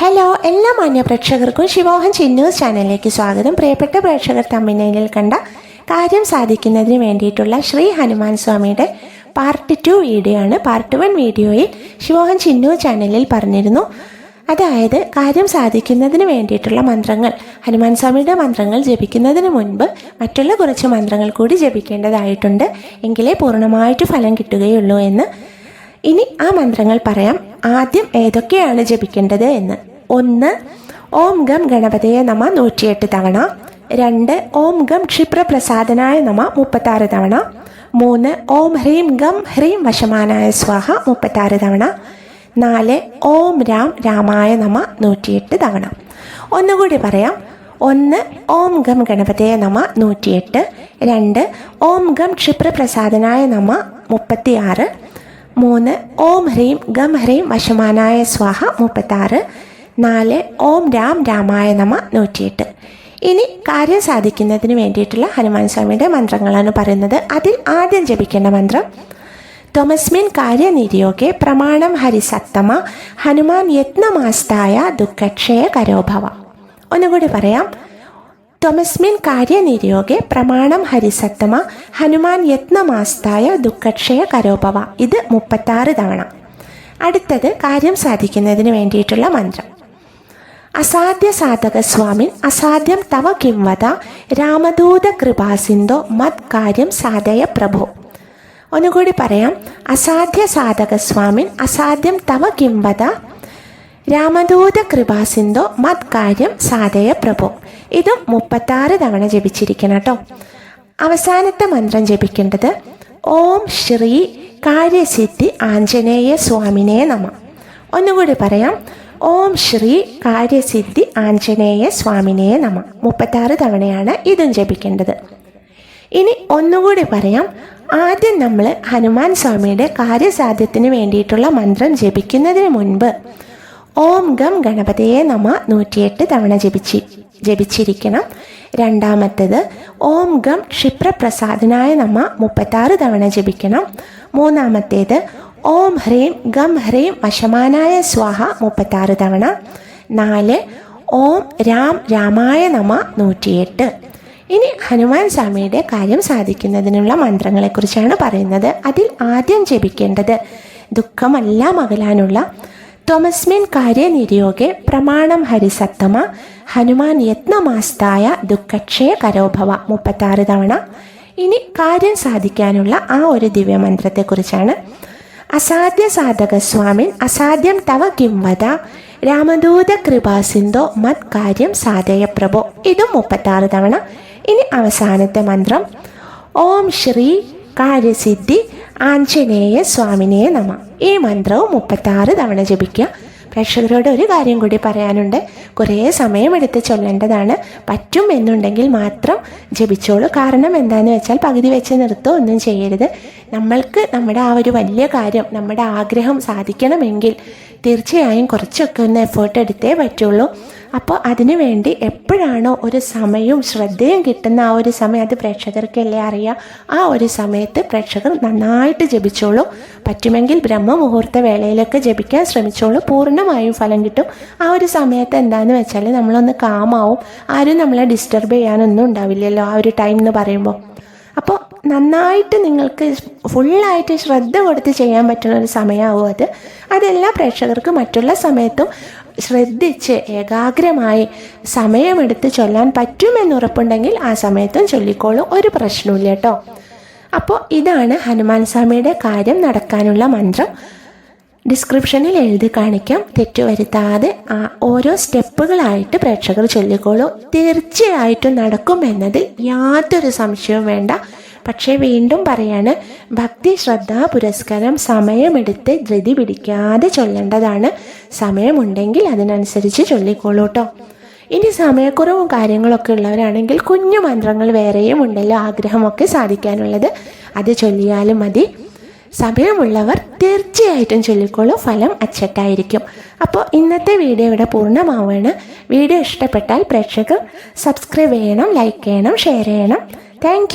Hello എല്ലാ മാന്യ പ്രേക്ഷകർക്കും ശിവോഹൻ ചിന്നൂസ് ചാനലിലേക്ക് സ്വാഗതം. പ്രിയപ്പെട്ട പ്രേക്ഷകർ തമ്മിനയിൽ കണ്ട കാര്യം സാധിക്കുന്നതിന് വേണ്ടിയിട്ടുള്ള ശ്രീ ഹനുമാൻ സ്വാമിയുടെ പാർട്ട് ടു വീഡിയോ ആണ്. പാർട്ട് വൺ വീഡിയോയിൽ ശിവോഹൻ ചിന്നു ചാനലിൽ പറഞ്ഞിരുന്നു. അതായത് കാര്യം സാധിക്കുന്നതിന് വേണ്ടിയിട്ടുള്ള മന്ത്രങ്ങൾ ഹനുമാൻ സ്വാമിയുടെ മന്ത്രങ്ങൾ ജപിക്കുന്നതിന് മുൻപ് മറ്റുള്ള കുറച്ച് മന്ത്രങ്ങൾ കൂടി ജപിക്കേണ്ടതായിട്ടുണ്ട്. എങ്കിലേ പൂർണമായിട്ട് ഫലം കിട്ടുകയുള്ളൂ എന്ന്. ഇനി ആ മന്ത്രങ്ങൾ പറയാം. ആദ്യം ഏതൊക്കെയാണ് ജപിക്കേണ്ടത് എന്ന്. ഒന്ന് ഓം ഗം ഗണപതയെ നമ നൂറ്റിയെട്ട് തവണ. രണ്ട് ഓം ഗം ക്ഷിപ്രപ്രസാദനായ നമ മുപ്പത്താറ് തവണ. മൂന്ന് ഓം ഹ്രീം ഗം ഹ്രീം വശമാനായ സ്വാഹ മുപ്പത്താറ് തവണ. നാല് ഓം രാം രാമായ നമ നൂറ്റിയെട്ട് തവണ. ഒന്നുകൂടി പറയാം. ഒന്ന് ഓം ഗം ഗണപതയെ നമ നൂറ്റിയെട്ട്. രണ്ട് ഓം ഗം ക്ഷിപ്രപ്രസാദനായ നമ മുപ്പത്തിയാറ്. മൂന്ന് ഓം ഹ്രീം ഗം ഹ്രീം വശമാനായ സ്വാഹ മുപ്പത്താറ്. നാല് ഓം രാം രാമായ നമ നൂറ്റിയെട്ട്. ഇനി കാര്യം സാധിക്കുന്നതിന് വേണ്ടിയിട്ടുള്ള ഹനുമാൻ സ്വാമിയുടെ മന്ത്രങ്ങളാണ് പറയുന്നത്. അതിൽ ആദ്യം ജപിക്കേണ്ട മന്ത്രം തോമസ്മിൻ കാര്യനിര്യോഗെ പ്രമാണം ഹരിസത്തമ ഹനുമാൻ യത്നമാസ്തായ ദുഃഖക്ഷയ കരോഭവ. ഒന്നുകൂടി പറയാം. തോമസ്മിൻ കാര്യനിര്യോഗെ പ്രമാണം ഹരിസത്തമ ഹനുമാൻ യത്നമാസ്തായ ദുഃഖക്ഷയ കരോഭവ. ഇത് മുപ്പത്താറ് തവണ. അടുത്തത് കാര്യം സാധിക്കുന്നതിന് വേണ്ടിയിട്ടുള്ള മന്ത്രം. അസാധ്യ സാധക സ്വാമിൻ അസാധ്യം തവ കിംവത രാമദൂത കൃപാസിന്ധോ മത് കാര്യം സാധയ പ്രഭു. ഒന്നുകൂടി പറയാം. അസാധ്യ സാധക സ്വാമിൻ അസാധ്യം തവ കിംവത രാമദൂത കൃപാസിന്ധോ മത് കാര്യം സാധയ പ്രഭു. ഇതും മുപ്പത്താറ് തവണ ജപിച്ചിരിക്കണം കേട്ടോ. അവസാനത്തെ മന്ത്രം ജപിക്കേണ്ടത് ഓം ശ്രീ കാര്യസിദ്ധി ആഞ്ജനേയ സ്വാമിനെ നമ. ഒന്നുകൂടി പറയാം. ഓം ശ്രീ കാര്യസിദ്ധി ആഞ്ജനേയ സ്വാമിനേയ നമ. മുപ്പത്താറ് തവണയാണ് ഇതും ജപിക്കേണ്ടത്. ഇനി ഒന്നുകൂടി പറയാം. ആദ്യം നമ്മൾ ഹനുമാൻ സ്വാമിയുടെ കാര്യസാധ്യത്തിന് വേണ്ടിയിട്ടുള്ള മന്ത്രം ജപിക്കുന്നതിന് മുൻപ് ഓം ഗം ഗണപതയെ നമ നൂറ്റിയെട്ട് തവണ ജപിച്ചി ജപിച്ചിരിക്കണം. രണ്ടാമത്തത് ഓം ഗം ക്ഷിപ്രപ്രസാദനായ നമ മുപ്പത്താറ് തവണ ജപിക്കണം. മൂന്നാമത്തേത് ഓം ഹ്രീം ഗം ഹ്രീം വശമാനായ സ്വാഹ മുപ്പത്താറ് തവണ. നാല് ഓം രാം രാമായ നമ നൂറ്റിയെട്ട്. ഇനി ഹനുമാൻ സ്വാമിയുടെ കാര്യം സാധിക്കുന്നതിനുള്ള മന്ത്രങ്ങളെക്കുറിച്ചാണ് പറയുന്നത്. അതിൽ ആദ്യം ജപിക്കേണ്ടത് ദുഃഖമെല്ലാം അകലാനുള്ള ത്വമസ്മിൻ കാര്യനിര്യോഗെ പ്രമാണം ഹരിസത്തമ ഹനുമാൻ യത്നമാസ്തായ ദുഃഖക്ഷയ കരോഭവ മുപ്പത്താറ് തവണ. ഇനി കാര്യം സാധിക്കാനുള്ള ആ ഒരു ദിവ്യമന്ത്രത്തെക്കുറിച്ചാണ്. അസാധ്യ സാധക സ്വാമിൻ അസാധ്യം തവ കിംവത രാമദൂത കൃപാസിന്ധോ മത് കാര്യം സാധയ പ്രഭോ. ഇതും മുപ്പത്താറ് തവണ. ഇനി അവസാനത്തെ മന്ത്രം. ഓം ശ്രീ കാര്യസിദ്ധി ആഞ്ജനേയ സ്വാമിനെ നമ. ഈ മന്ത്രവും മുപ്പത്താറ് തവണ ജപിക്കുക. പ്രേക്ഷകരോട് ഒരു കാര്യം കൂടി പറയാനുണ്ട്. കുറേ സമയമെടുത്ത് ചൊല്ലേണ്ടതാണ്. പറ്റും എന്നുണ്ടെങ്കിൽ മാത്രം ജപിച്ചോളൂ. കാരണം എന്താണെന്ന് വെച്ചാൽ പകുതി വെച്ച് നിർത്തോ ഒന്നും ചെയ്യരുത്. നമ്മൾക്ക് നമ്മുടെ ആ ഒരു വലിയ കാര്യം നമ്മുടെ ആഗ്രഹം സാധിക്കണമെങ്കിൽ തീർച്ചയായും കുറച്ചൊക്കെ ഒന്ന് എഫേർട്ട് എടുത്തേ പറ്റുള്ളൂ. അപ്പോൾ അതിനു വേണ്ടി എപ്പോഴാണോ ഒരു സമയവും ശ്രദ്ധയും കിട്ടുന്ന ആ ഒരു സമയം അത് പ്രേക്ഷകർക്കല്ലേ അറിയാം ആ ഒരു സമയത്ത് പ്രേക്ഷകർ നന്നായിട്ട് ജപിച്ചോളൂ. പറ്റുമെങ്കിൽ ബ്രഹ്മമുഹൂർത്ത വേളയിലൊക്കെ ജപിക്കാൻ ശ്രമിച്ചോളൂ. പൂർണമായും ഫലം കിട്ടും. ആ ഒരു സമയത്ത് എന്താണെന്ന് വെച്ചാൽ നമ്മളൊന്ന് കാമാവും ആരും നമ്മളെ ഡിസ്റ്റർബ് ചെയ്യാനൊന്നും ഉണ്ടാവില്ലല്ലോ ആ ഒരു ടൈം എന്ന് പറയുമ്പോൾ അപ്പോൾ നന്നായിട്ട് നിങ്ങൾക്ക് ഫുള്ളായിട്ട് ശ്രദ്ധ കൊടുത്ത് ചെയ്യാൻ പറ്റുന്ന ഒരു സമയമാവും അത്. അതെല്ലാ പ്രേക്ഷകർക്ക് മറ്റുള്ള സമയത്തും ശ്രദ്ധിച്ച് ഏകാഗ്രമായി സമയമെടുത്ത് ചൊല്ലാൻ പറ്റുമെന്ന് ഉറപ്പുണ്ടെങ്കിൽ ആ സമയത്തും ചൊല്ലിക്കോളും. ഒരു പ്രശ്നമില്ല കേട്ടോ. അപ്പോൾ ഇതാണ് ഹനുമാൻ സ്വാമിയുടെ കാര്യം നടക്കാനുള്ള മന്ത്രം. ഡിസ്ക്രിപ്ഷനിൽ എഴുതി കാണിക്കാം. തെറ്റുവരുത്താതെ ഓരോ സ്റ്റെപ്പുകളായിട്ട് പ്രേക്ഷകർ ചൊല്ലിക്കോളൂ. തീർച്ചയായിട്ടും നടക്കുമെന്നതിൽ യാതൊരു സംശയവും വേണ്ട. പക്ഷേ വീണ്ടും പറയാണ് ഭക്തി ശ്രദ്ധ പുരസ്കാരം സമയമെടുത്ത് ധൃതി പിടിക്കാതെ ചൊല്ലേണ്ടതാണ്. സമയമുണ്ടെങ്കിൽ അതിനനുസരിച്ച് ചൊല്ലിക്കോളൂ കേട്ടോ ഇനി സമയക്കുറവും കാര്യങ്ങളൊക്കെ ഉള്ളവരാണെങ്കിൽ കുഞ്ഞു മന്ത്രങ്ങൾ വേറെയും ഉണ്ടല്ലോ ആഗ്രഹമൊക്കെ സാധിക്കാനുള്ളത്. അത് ചൊല്ലിയാലും മതി. സമയമുള്ളവർ തീർച്ചയായിട്ടും ചൊല്ലിക്കോളൂ. ഫലം അച്ചട്ടായിരിക്കും. അപ്പോൾ ഇന്നത്തെ വീഡിയോ ഇവിടെ പൂർണമാവുകയാണ്. വീഡിയോ ഇഷ്ടപ്പെട്ടാൽ പ്രേക്ഷകർ സബ്സ്ക്രൈബ് ചെയ്യണം ലൈക്ക് ചെയ്യണം ഷെയർ ചെയ്യണം. താങ്ക്